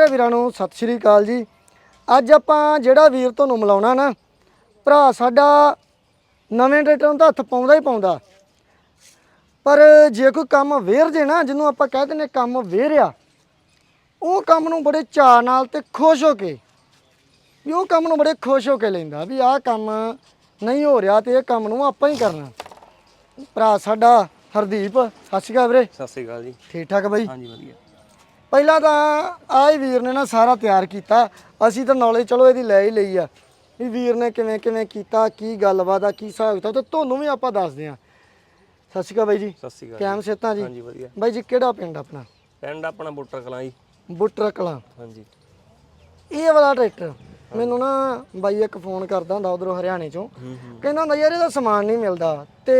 ਭਰਾ ਵੀਰਾਂ ਨੂੰ ਸਤਿ ਸ਼੍ਰੀ ਅਕਾਲ ਜੀ। ਅੱਜ ਆਪਾਂ ਜਿਹੜਾ ਵੀਰ ਤੁਹਾਨੂੰ ਮਿਲਾਉਣਾ ਨਾ ਭਰਾ ਸਾਡਾ ਨਵੇਂ ਟਰੈਕਟਰ ਨੂੰ ਤਾਂ ਹੱਥ ਪਾਉਂਦਾ ਹੀ ਪਾਉਂਦਾ। ਪਰ ਜੇ ਕੋਈ ਕੰਮ ਵੇਰ ਜੇ ਨਾ ਜਿਹਨੂੰ ਆਪਾਂ ਕਹਿ ਦਿੰਦੇ ਕੰਮ ਵੇਰਿਆ ਉਹ ਕੰਮ ਨੂੰ ਬੜੇ ਚਾਅ ਨਾਲ ਤੇ ਖੁਸ਼ ਹੋ ਕੇ ਵੀ ਉਹ ਕੰਮ ਨੂੰ ਬੜੇ ਖੁਸ਼ ਹੋ ਕੇ ਲੈਂਦਾ ਵੀ ਆਹ ਕੰਮ ਨਹੀਂ ਹੋ ਰਿਹਾ ਤੇ ਇਹ ਕੰਮ ਨੂੰ ਆਪਾਂ ਹੀ ਕਰਨਾ। ਭਰਾ ਸਾਡਾ ਹਰਦੀਪ ਸਤਿ ਸ਼੍ਰੀ ਅਕਾਲ ਵੀਰੇ। ਸਤਿ ਸ੍ਰੀ ਅਕਾਲ ਜੀ। ਠੀਕ ਠਾਕ ਬਾਈ? ਹਾਂਜੀ ਵਧੀਆ। ਪਹਿਲਾਂ ਤਾਂ ਆਹ ਹੀ ਵੀਰ ਨੇ ਨਾ ਸਾਰਾ ਤਿਆਰ ਕੀਤਾ। ਅਸੀਂ ਤਾਂ ਨੌਲੇਜ ਚਲੋ ਇਹਦੀ ਲੈ ਹੀ ਲਈ ਆ। ਵੀ ਵੀਰ ਨੇ ਕਿਵੇਂ ਕਿਵੇਂ ਕੀਤਾ ਕੀ ਗੱਲਬਾਤ ਆ ਕੀ ਹਿਸਾਬ ਕਿਤਾਬ ਤੇ ਤੁਹਾਨੂੰ ਵੀ ਆਪਾਂ ਦੱਸਦੇ ਆ ਸਤਿ ਸ਼੍ਰੀ ਅਕਾਲ ਬਾਈ ਜੀ। ਸਤਿ ਸ੍ਰੀ ਅਕਾਲ ਕੈਮ ਸੇਤਾਂ ਜੀ? ਹਾਂਜੀ ਵਧੀਆ। ਬਾਈ ਜੀ ਕਿਹੜਾ ਪਿੰਡ ਆਪਣਾ? ਪਿੰਡ ਆਪਣਾ ਬੁੱਟਰ ਕਲਾਂ ਜੀ। ਬੁੱਟਰ ਕਲਾਂ। ਹਾਂਜੀ। ਇਹ ਵਾਲਾ ਟਰੈਕਟਰ ਮੈਨੂੰ ਨਾ ਬਾਈ ਇੱਕ ਫੋਨ ਕਰਦਾ ਹੁੰਦਾ ਉਧਰੋਂ ਹਰਿਆਣੇ ਚੋਂ। ਕਹਿੰਦਾ ਹੁੰਦਾ ਯਾਰ ਇਹਦਾ ਸਮਾਨ ਨਹੀਂ ਮਿਲਦਾ। ਤੇ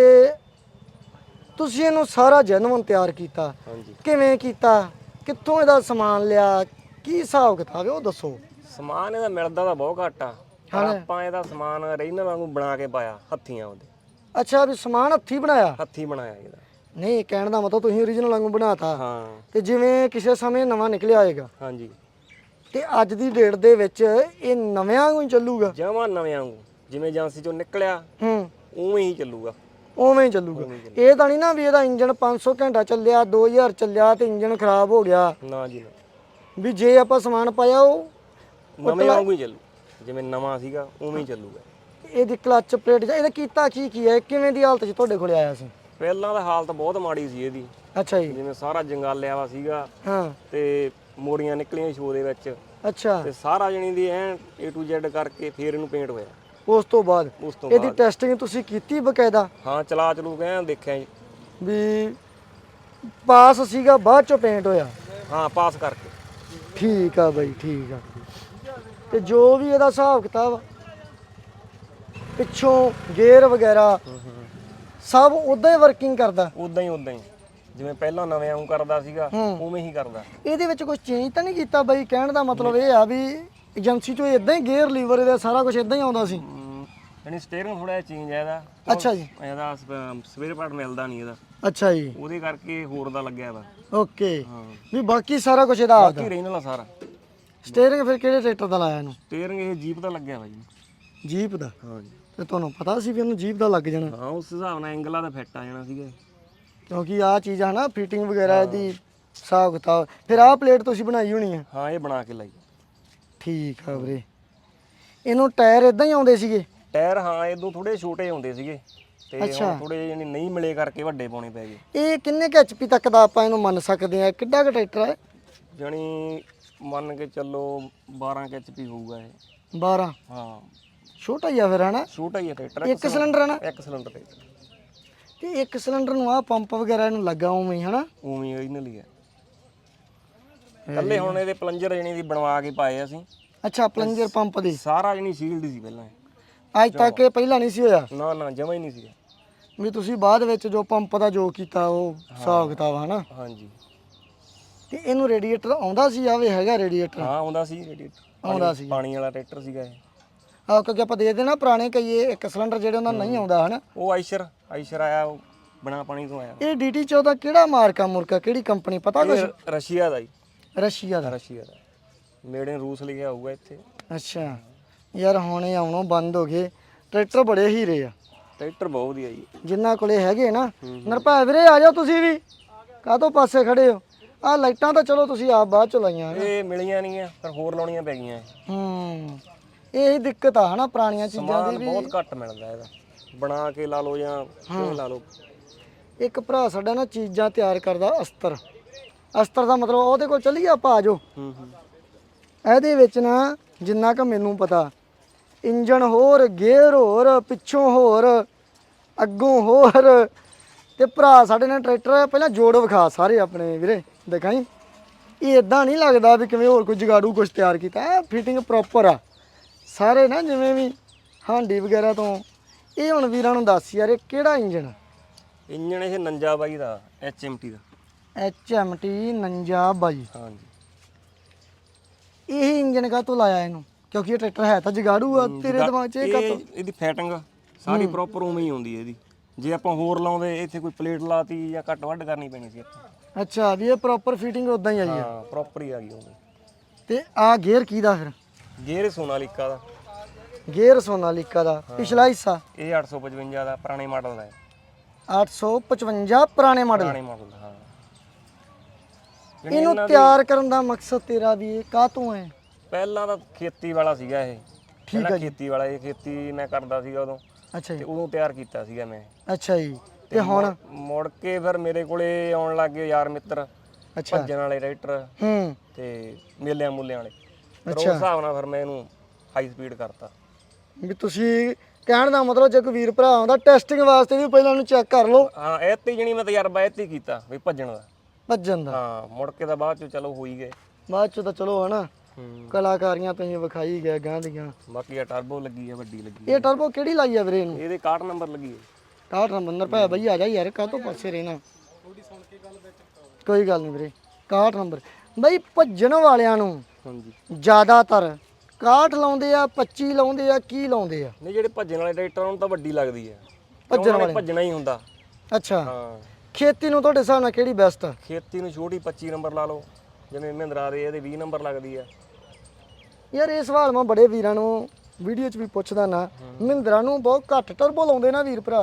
ਤੁਸੀਂ ਇਹਨੂੰ ਸਾਰਾ ਜੈਨੂਨ ਤਿਆਰ ਕੀਤਾ। ਕਿਵੇਂ ਕੀਤਾ? ਕਿੱਥੋਂ ਇਹਦਾ ਸਮਾਨ ਲਿਆ? ਕੀ ਹਿਸਾਬ ਕਿਤਾਬ ਹੈ ਉਹ ਦੱਸੋ। ਸਮਾਨ ਇਹਦਾ ਮਿਲਦਾ ਤਾਂ ਬਹੁਤ ਘੱਟ ਆ। ਪਰ ਆਪਾਂ ਇਹਦਾ ਸਮਾਨ ਰੀਨਲ ਵਾਂਗੂ ਬਣਾ ਕੇ ਪਾਇਆ ਹੱਥੀਆਂ ਉਹਦੇ। ਅੱਛਾ ਵੀ ਸਮਾਨ ਹੱਥੀ ਬਣਾਇਆ? ਹੱਥੀ ਬਣਾਇਆ ਇਹਦਾ। ਨਹੀਂ ਕਹਿਣ ਦਾ ਮਤਲਬ ਤੁਸੀਂ ਓਰੀਜਨਲ ਵਾਂਗੂ ਬਣਾਤਾ। ਹਾਂ। ਤੇ ਜਿਵੇਂ ਕਿਸੇ ਸਮੇਂ ਨਵਾਂ ਨਿਕਲਿਆ ਹੋਏਗਾ ਹਾਂਜੀ। ਤੇ ਅੱਜ ਦੀ ਡੇਟ ਦੇ ਵਿੱਚ ਇਹ ਨਵਿਆਂ ਵਾਂਗੂ ਹੀ ਚੱਲੂਗਾ? ਜਮਾਂ ਨਵੇਂ ਵਾਂਗੂ। ਜਿਵੇਂ ਏਜੰਸੀ ਚੋਂ ਨਿਕਲਿਆ ਹੂੰ। ਉਵੇਂ ਹੀ ਚੱਲੂਗਾ। ਉਵੇਂ ਹੀ ਚੱਲੂਗਾ। ਇਹ ਤਾਂ ਨਹੀਂ ਨਾ ਵੀ ਇਹਦਾ ਇੰਜਨ 500 ਘੰਟਾ ਚੱਲਿਆ 2000 ਚੱਲਿਆ ਤੇ ਇੰਜਨ ਖਰਾਬ ਹੋ ਗਿਆ। ਨਾ ਜੀ ਨਾ। ਵੀ ਜੇ ਆਪਾਂ ਸਮਾਨ ਪਾਇਆ ਉਹ ਨਵੇਂ ਵਾਂਗੂ ਹੀ ਚੱਲੂ। ਜਿਵੇਂ ਨਵਾਂ ਸੀਗਾ ਉਵੇਂ ਹੀ ਚੱਲੂਗਾ। ਇਹਦੀ ਕਲੱਚ ਪਲੇਟ ਜਾਂ ਇਹਦਾ ਕੀਤਾ ਕੀ ਕੀ ਹੈ? ਕਿਵੇਂ ਦੀ ਹਾਲਤ 'ਚ ਤੁਹਾਡੇ ਕੋਲੇ ਆਇਆ ਸੀ? ਪਹਿਲਾਂ ਤਾਂ ਹਾਲਤ ਬਹੁਤ ਮਾੜੀ ਸੀ ਇਹਦੀ। ਅੱਛਾ ਜੀ। ਜਿਵੇਂ ਸਾਰਾ ਜੰਗਾਲਿਆ ਵਾ ਸੀਗਾ ਹਾਂ। ਤੇ ਮੋੜੀਆਂ ਨਿਕਲੀਆਂ ਸ਼ੋ ਦੇ ਵਿੱਚ। ਅੱਛਾ। ਤੇ ਸਾਰਾ ਜਣੀ ਦੀ ਐ A to Z ਕਰਕੇ ਫੇਰ ਇਹਨੂੰ ਪੇਂਟ ਹੋਇਆ। ਉਸ ਤੋਂ ਬਾਅਦ ਉਸ ਤੋਂ ਇਹਦੀ ਟੈਸਟਿੰਗ ਤੁਸੀਂ ਕੀਤੀ ਬਕਾਇਦਾ? ਹਾਂ ਚਲਾ ਚਲੂ ਗਏ ਦੇਖਿਆ ਜੀ। ਵੀ ਪਾਸ ਸੀਗਾ ਬਾਅਦ ਚੋਂ ਪੇਂਟ ਹੋਇਆ? ਹਾਂ ਪਾਸ ਕਰਕੇ। ਠੀਕ ਆ ਬਾਈ ਠੀਕ ਆ। ਤੇ ਜੋ ਵੀ ਇਹਦਾ ਹਿਸਾਬ ਕਿਤਾਬ ਆ, ਪਿੱਛੋਂ ਗੇਅਰ ਵਗੈਰਾ ਸਭ ਉਦਾਂ ਹੀ ਵਰਕਿੰਗ ਕਰਦਾ? ਉਦਾਂ ਹੀ ਉਦਾਂ ਹੀ। ਜਿਵੇਂ ਪਹਿਲਾਂ ਨਵੇਂ ਆਉਂ ਕਰਦਾ ਸੀਗਾ ਹੂੰ। ਉਵੇਂ ਹੀ ਕਰਦਾ। ਇਹਦੇ ਵਿੱਚ ਕੁਝ ਚੇਂਜ ਤਾਂ ਨਹੀਂ ਕੀਤਾ ਬਾਈ? ਕਹਿਣ ਦਾ ਮਤਲਬ ਇਹ ਆ ਵੀ ਏਜੰਸੀ ਚੋਂ ਇਦਾਂ ਹੀ ਗੇਅਰ ਲੀਵਰ ਇਹਦਾ ਸਾਰਾ ਕੁਝ ਇਦਾਂ ਹੀ ਆਉਂਦਾ ਸੀ। ਯਾਨੀ ਸਟੀਅਰਿੰਗ ਥੋੜਾ ਜਿਹਾ ਚੇਂਜ ਹੈ ਇਹਦਾ। ਅੱਛਾ ਜੀ। ਇਹਦਾ ਸਵੇਰ ਪਾਰਟ ਮਿਲਦਾ ਨਹੀਂ ਇਹਦਾ। ਅੱਛਾ ਜੀ। ਉਹਦੇ ਕਰਕੇ ਹੋਰ ਦਾ ਲੱਗਿਆ ਵਾ ਓਕੇ। ਵੀ ਬਾਕੀ ਸਾਰਾ ਕੁਝ ਇਹਦਾ ਆਪਦਾ। ਬਾਕੀ ਰਹਿਣਾ ਸਾਰਾ। ਸਟੀਅਰਿੰਗ ਫਿਰ ਕਿਹੜੇ ਟਰੈਕਟਰ ਦਾ ਲਾਇਆ ਇਹਨੂੰ? ਸਟੀਅਰਿੰਗ ਇਹ ਜੀਪ ਦਾ ਲੱਗਿਆ ਵਾ ਜੀ। ਜੀਪ ਦਾ? ਹਾਂ ਜੀ। ਤੇ ਤੁਹਾਨੂੰ ਪਤਾ ਸੀ ਵੀ ਇਹਨੂੰ ਜੀਪ ਦਾ ਲੱਗ ਜਾਣਾ? ਹਾਂ ਉਸ ਹਿਸਾਬ ਨਾਲ ਐਂਗਲਾਂ ਦਾ ਫਿੱਟ ਆ ਜਾਣਾ ਸੀਗਾ। ਕਿਉਂਕਿ ਆਹ ਚੀਜ਼ ਆ ਨਾ ਫਿਟਿੰਗ ਵਗੈਰਾ ਇਹਦੀ ਹਿਸਾਬ ਕਿਤਾਬ। ਫਿਰ ਆਹ ਪਲੇਟ ਤੁਸੀਂ ਬਣਾਈ ਹੋਣੀ ਆ? ਹਾਂ ਇਹ ਬਣਾ ਕੇ ਲਾਈ। ਠੀਕ ਆ ਵੀਰੇ। ਇਹਨੂੰ ਟਾਇਰ ਇਦਾਂ ਹੀ ਆਉਂਦੇ ਸੀਗੇ? ਟਾਇਰ ਹਾਂ ਇਦੋਂ ਥੋੜੇ ਛੋਟੇ ਹੁੰਦੇ ਸੀਗੇ ਤੇ ਹੁਣ ਥੋੜੇ ਜਿਹੇ ਨਹੀਂ ਮਿਲੇ ਕਰਕੇ ਵੱਡੇ ਪਾਉਣੇ ਪੈ ਗਏ। ਇਹ ਕਿੰਨੇ ਕੁ ਐਚਪੀ ਤੱਕ ਦਾ ਆਪਾਂ ਇਹਨੂੰ ਮੰਨ ਸਕਦੇ ਆ ਕਿੱਡਾ ਕੁ ਟਰੈਕਟਰ ਹੈ? ਜਾਣੀ ਮੰਨ ਕੇ ਚੱਲੋ 12 ਐਚਪੀ ਹੋਊਗਾ ਇਹ। 12 ਹਾਂ। ਛੋਟਾ ਹੀ ਆ ਫਿਰ ਹਨਾ ਛੋਟਾ ਹੀ ਹੈ ਟਰੈਕਟਰ ਇੱਕ ਸਿਲੰਡਰ। ਹੈ ਨਾ? ਇੱਕ ਸਿਲੰਡਰ ਤੇ। ਤੇ ਇੱਕ ਸਿਲੰਡਰ ਨੂੰ ਆ ਪੰਪ ਵਗੈਰਾ ਇਹਨੂੰ ਲੱਗਾ ਉਵੇਂ ਹੀ ਹਨਾ ਉਵੇਂ original ਹੀ ਹੈ ਕੱਲੇ ਹੁਣ ਇਹਦੇ ਪਲੰਜਰ ਜਣੀ ਦੀ ਬਣਵਾ ਕੇ ਪਾਏ ਅਸੀਂ। ਅੱਛਾ ਪਲੰਜਰ ਪੰਪ ਦੀ। ਸਾਰਾ ਜਣੀ ਸੀਲਡ ਸੀ ਪਹਿਲਾਂ ਇਹ। ਅੱਜ ਤੱਕ ਇਹ ਪਹਿਲਾਂ ਨਹੀਂ ਸੀ ਹੋਇਆ। ਨਾ ਨਾ ਜਮਾ ਹੀ ਨਹੀਂ ਸੀ। ਵੀ ਤੁਸੀਂ ਬਾਅਦ ਵਿੱਚ ਜੋ ਪੰਪ ਦਾ ਜੋ ਕੀਤਾ ਉਹ ਹਿਸਾਬ ਕਿਤਾਬ ਹਨਾ? ਹਾਂਜੀ। ਤੇ ਇਹਨੂੰ ਰੇਡੀਏਟਰ ਆਉਂਦਾ ਸੀ ਆਵੇ ਹੈਗਾ ਰੇਡੀਏਟਰ? ਹਾਂ ਆਉਂਦਾ ਸੀ ਰੇਡੀਏਟਰ। ਆਉਂਦਾ ਸੀ। ਪਾਣੀ ਵਾਲਾ ਟਰੈਕਟਰ ਸੀਗਾ ਇਹ। ਆ ਕਿਉਂਕਿ ਆਪਾਂ ਦੇਖਦੇ ਨਾ ਪੁਰਾਣੇ ਕਈਏ ਇੱਕ ਸਿਲੰਡਰ ਜਿਹੜੇ ਉਹਨਾਂ ਨਹੀਂ ਆਉਂਦਾ ਹਨਾ? ਉਹ ਆਈਸ਼ਰ ਆਈਸ਼ਰ ਆਇਆ ਉਹ ਬਣਾ ਪਾਣੀ ਤੋਂ ਆਇਆ। ਇਹ ਡੀਟੀ 14 ਕਿਹੜਾ ਮਾਰਕਾ ਮੁਰਕਾ ਕਿਹੜੀ ਕੰਪਨੀ ਪਤਾ ਇਹ ਰਸ਼ੀਆ ਦਾ ਜੀ। ਰਸ਼ੀਆ ਦਾ। ਰਸ਼ੀਆ ਦਾ। ਮੇਡ ਇਨ ਰੂਸ ਲਿਖਿਆ ਹੋਊਗਾ ਇੱਥੇ। ਅੱਛਾ। ਯਾਰ ਹੁਣ ਇਹ ਆਉਣੋਂ ਬੰਦ ਹੋ ਗਏ। ਟਰੈਕਟਰ ਬੜੇ ਹੀਰੇ ਆ। ਟਰੈਕਟਰ ਬਹੁਤ ਵਧੀਆ ਜੀ। ਜਿੰਨਾ ਕੋਲੇ ਹੈਗੇ ਨਾ। ਨਰਪਾ ਵੀਰੇ ਆ ਜਾਓ ਤੁਸੀਂ ਵੀ। ਕਾਹਤੋਂ ਪਾਸੇ ਖੜੇ ਹੋ? ਆ ਲਾਈਟਾਂ ਤਾਂ ਚਲੋ ਤੁਸੀਂ ਆਪ ਬਾਅਦ ਚ ਲਾਈਆਂ ਨੇ। ਇਹ ਮਿਲੀਆਂ ਨਹੀਂ ਆ ਪਰ ਹੋਰ ਲਾਉਣੀਆਂ ਪੈ ਗਈਆਂ। ਹੂੰ। ਇਹ ਹੀ ਦਿੱਕਤ ਆ ਹਨਾ ਪੁਰਾਣੀਆਂ ਚੀਜ਼ਾਂ ਸਮਾਨ ਬਹੁਤ ਘੱਟ ਮਿਲਦਾ ਇਹਦਾ। ਬਣਾ ਕੇ ਲਾ ਲਓ ਜਾਂ ਕਿਵੇਂ ਲਾ ਲਓ। ਇੱਕ ਭਰਾ ਸਾਡਾ ਨਾ ਚੀਜ਼ਾਂ ਤਿਆਰ ਕਰਦਾ ਅਸਤਰ। ਅਸਤਰ ਦਾ ਮਤਲਬ ਉਹਦੇ ਕੋਲ ਚੱਲੀਏ ਆਪਾਂ ਆ ਜਾਓ। ਹੂੰ ਹੂੰ। ਇਹਦੇ ਵਿੱਚ ਨਾ ਜਿੰਨਾ ਕੁ ਮੈਨੂੰ ਪਤਾ ਇੰਜਨ ਹੋਰ ਗੇਅਰ ਹੋਰ ਪਿੱਛੋਂ ਹੋਰ ਅੱਗੋਂ ਹੋਰ। ਤੇ ਭਰਾ ਸਾਡੇ ਨੇ ਟਰੈਕਟਰ ਪਹਿਲਾਂ ਜੋੜ ਵਿਖਾ ਸਾਰੇ ਆਪਣੇ ਵੀਰੇ ਦਿਖਾਈ ਇਹ ਇਦਾਂ ਨਹੀਂ ਲੱਗਦਾ ਵੀ ਕਿਵੇਂ ਹੋਰ ਕੋਈ ਜਗਾੜੂ ਕੁਝ ਤਿਆਰ ਕੀਤਾ। ਫਿਟਿੰਗ ਪ੍ਰੋਪਰ ਆ। ਸਾਰੇ ਨਾ ਜਿਵੇਂ ਵੀ ਹਾਂਡੀ ਵਗੈਰਾ ਤੋਂ। ਇਹ ਹੁਣ ਵੀਰਾਂ ਨੂੰ ਦੱਸ ਯਾਰ ਇਹ ਕਿਹੜਾ ਇੰਜਨ ਆ? ਇੰਜਣ ਇਹ ਨੰਜਾ ਬਾਈ ਦਾ ਐਚਐਮਟੀ ਦਾ। HMT 49 ਹਾਂਜੀ। ਇਹ ਇੰਜਨ ਕਾ ਤੋਂ ਲਾਇਆ ਇਹਨੂੰ? ਕਿਉਂਕਿ ਇਹ ਟਰੈਕਟਰ ਹੈ ਤਾਂ ਜਗਾੜੂ ਆ ਤੇਰੇ ਦਿਮਾਗ 'ਚ ਇਹ ਇਹ ਇਹਦੀ ਫੈਟਿੰਗ ਸਾਰੀ ਪ੍ਰੋਪਰ ਉਵੇਂ ਹੀ ਆਉਂਦੀ ਹੈ ਇਹਦੀ। ਜੇ ਆਪਾਂ ਹੋਰ ਲਾਉਂਦੇ ਇੱਥੇ ਕੋਈ ਪਲੇਟ ਲਾਤੀ ਜਾਂ ਘੱਟ ਵੱਢ ਕਰਨੀ ਪੈਣੀ ਸੀ ਆਪਾਂ ਅੱਛਾ ਵੀ ਇਹ ਪ੍ਰੋਪਰ ਫਿਟਿੰਗ ਉਦਾਂ ਹੀ ਆਈ ਆ? ਹਾਂ ਪ੍ਰੋਪਰ ਹੀ ਆ ਗਈ ਉਵੇਂ ਤੇ ਆ ਗੇਅਰ ਕਿਹਦਾ ਫਿਰ? ਗੇਅਰ ਸੋਨਾਲੀਕਾ ਦਾ। ਗੇਅਰ ਸੋਨਾਲੀਕਾ ਦਾ ਪਿਛਲਾ ਹਿੱਸਾ? ਇਹ 855 ਦਾ ਪੁਰਾਣੇ ਮਾਡਲ ਦਾ ਹੈ। 855 ਪੁਰਾਣੇ ਮਾਡਲ ਪੁਰਾਣੇ ਮਾਡਲ ਦਾ ਹਾਂ। ਇਹਨੂੰ ਤਿਆਰ ਕਰਨ ਦਾ ਮਕਸਦ ਤੇਰਾ ਵੀ ਇਹ ਕਾਹਤੋਂ ਹੈ? ਪਹਿਲਾਂ ਤਾਂ ਖੇਤੀ ਵਾਲਾ ਸੀਗਾ ਇਹ। ਠੀਕ ਹੈ ਖੇਤੀ ਵਾਲਾ ਇਹ ਖੇਤੀ ਮੈਂ ਕਰਦਾ ਸੀਗਾ ਉਦੋਂ। ਅੱਛਾ ਤੇ ਜੀ ਉਦੋਂ ਤਿਆਰ ਕੀਤਾ ਸੀਗਾ ਮੈਂ। ਅੱਛਾ ਜੀ। ਤੇ ਹੁਣ? ਮੁੜ ਕੇ ਫਿਰ ਮੇਰੇ ਕੋਲੇ ਆਉਣ ਲੱਗ ਗਏ ਯਾਰ ਮਿੱਤਰ। ਅੱਛਾ। ਭੱਜਣ ਵਾਲੇ ਰਾਈਟਰ ਹੂੰ। ਤੇ ਮੇਲਿਆਂ ਮੂਲਿਆਂ ਵਾਲੇ। ਫਿਰ ਉਸ ਅੱਛਾ। ਹਿਸਾਬ ਨਾਲ ਫਿਰ ਮੈਂ ਇਹਨੂੰ ਹਾਈ ਸਪੀਡ ਕਰਤਾ। ਵੀ ਤੁਸੀਂ ਕਹਿਣ ਦਾ ਮਤਲਬ ਜੇ ਕੋਈ ਵੀਰ ਭਰਾ ਆਉਂਦਾ ਟੈਸਟਿੰਗ ਵਾਸਤੇ ਵੀ ਪਹਿਲਾਂ ਇਹਨੂੰ ਚੈੱਕ ਕਰ ਲਓ। ਹਾਂ ਇਹ ਤੇ ਜਣੀ ਮੈਂ ਤਜਰਬਾ ਇਹ ਤੇ ਹੀ ਕੀਤਾ ਵੀ ਭੱਜਣ ਦਾ। ਭੱਜਣ ਦਾ। ਹਾਂ ਮੁੜ ਕੇ ਤਾਂ ਬਾਅਦ ਚ ਚਲੋ ਹੋ ਹੀ ਗਏ। ਬਾਅਦ ਚ ਤਾਂ ਚਲੋ ਹਨਾ। ਕਲਾਕਾਰੀਆਂ ਤੁਸੀਂ ਵਿਖਾਈ ਗਏ ਗਾਂ ਦੀਆਂ ਬਾਕੀ ਆ ਟਰਬੋ ਲੱਗੀ ਆ ਵੱਡੀ ਲੱਗੀ ਆ। ਇਹ ਟਰਬੋ ਕਿਹੜੀ ਲਾਈ ਆ ਵੀਰੇ ਇਹਨੂੰ? ਇਹਦੇ 61 ਨੰਬਰ ਲੱਗੀ ਹੈ। 61 ਨੰਬਰ ਭਾਇਆ ਬਈ ਆ ਜਾ ਯਾਰ ਕਾਹ ਤੋਂ ਪਾਸੇ ਰਹਿਣਾ? ਕੋਈ ਗੱਲ ਨਹੀਂ ਵੀਰੇ 61 ਨੰਬਰ ਬਈ ਭੱਜਣ ਵਾਲਿਆਂ ਨੂੰ ਹਾਂਜੀ। ਜ਼ਿਆਦਾਤਰ 61 ਲਾਉਂਦੇ ਆ 25 ਲਾਉਂਦੇ ਆ ਕੀ ਲਾਉਂਦੇ ਆ? ਨਹੀਂ ਜਿਹੜੇ ਭੱਜਣ ਵਾਲੇ ਟਰੈਕਟਰ ਉਹਨਾਂ ਨੂੰ ਤਾਂ ਵੱਡੀ ਲੱਗਦੀ ਭੱਜਣ ਭੱਜਣ ਵਾਲੇ। ਭੱਜਣਾ ਹੀ ਹੁੰਦਾ। ਅੱਛਾ। ਹਾਂ। ਖੇਤੀ ਨੂੰ ਤੁਹਾਡੇ ਹਿਸਾਬ ਨਾਲ ਕਿਹੜੀ ਬੈਸਟ ਆ? ਖੇਤੀ ਨੂੰ ਛੋਟੀ 25 ਨੰਬਰ ਲਾ ਲਓ। ਜਿਵੇਂ ਮਹਿੰਦਰਾ ਦੇ ਇਹਦੇ 20 ਨੰਬਰ ਲੱਗਦੀ ਆ ਯਾਰ ਇਹ ਸਵਾਲ ਮੈਂ ਬੜੇ ਵੀਰਾਂ ਨੂੰ ਵੀਡੀਓ 'ਚ ਵੀ ਪੁੱਛਦਾ ਨਾ। ਮਹਿੰਦਰਾ ਨੂੰ ਬਹੁਤ ਘੱਟ ਟਰਬੋ ਲਾਉਂਦੇ ਨਾ ਵੀਰ ਭਰਾ।